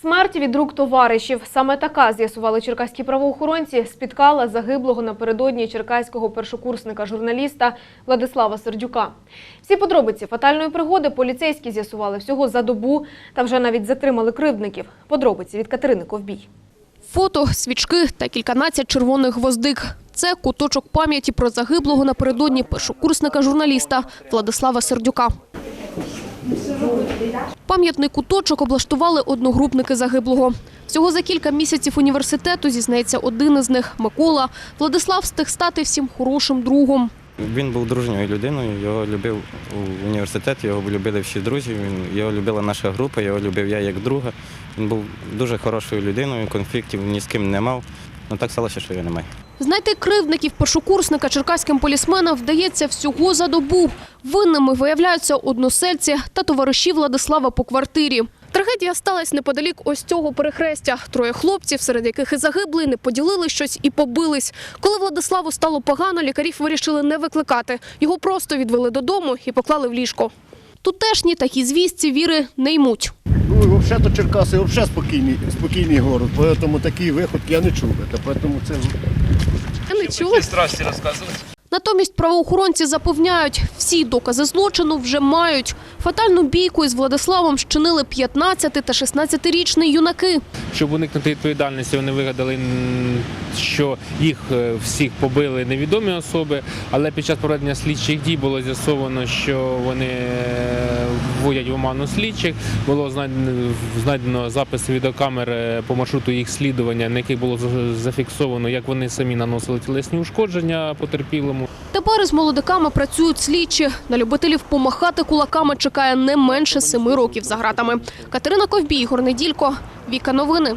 Смерть від рук товаришів. Саме така, з'ясували черкаські правоохоронці, спіткала загиблого напередодні черкаського першокурсника журналіста Владислава Сердюка. Всі подробиці фатальної пригоди поліцейські з'ясували всього за добу та вже навіть затримали кривдників. Подробиці від Катерини Ковбій. Фото, свічки та кільканадцять червоних гвоздик. Це куточок пам'яті про загиблого напередодні першокурсника журналіста Владислава Сердюка. Пам'ятний куточок облаштували одногрупники загиблого. Всього за кілька місяців університету, зізнається один із них – Микола. Владислав встиг стати всім хорошим другом. Він був дружньою людиною, його любив у університеті, його любили всі друзі, його любила наша група, його любив я як друга. Він був дуже хорошою людиною, конфліктів ні з ким не мав. Ну так сталося, що його немає. Знайти кривдників першокурсника черкаським полісменам вдається всього за добу. Винними виявляються односельці та товариші Владислава по квартирі. Трагедія сталася неподалік ось цього перехрестя. Троє хлопців, серед яких і загиблий, не поділили щось і побились. Коли Владиславу стало погано, лікарів вирішили не викликати. Його просто відвели додому і поклали в ліжко. Тутешні такі звістці віри не ймуть. Ну, взагалі то Черкаси взагалі спокійний, спокійний город, тому такі виходки я не чув. Тому це Я не чула. страсті розказувати. Натомість правоохоронці запевняють, всі докази злочину вже мають. Фатальну бійку із Владиславом щинили 15 та 16-річні юнаки. Щоб уникнути відповідальності, вони вигадали, що їх е, всіх побили невідомі особи, але під час проведення слідчих дій було з'ясовано, що вони е, вводять в оману слідчих. Було знайдено, записи відеокамер по маршруту їх слідування, на яких було за- зафіксовано, як вони самі наносили тілесні ушкодження потерпілому. Тепер із молодиками працюють слідчі. На любителів помахати кулаками чекає не менше семи років за гратами. Катерина Ковбій, Ігор Неділько, Віка Новини.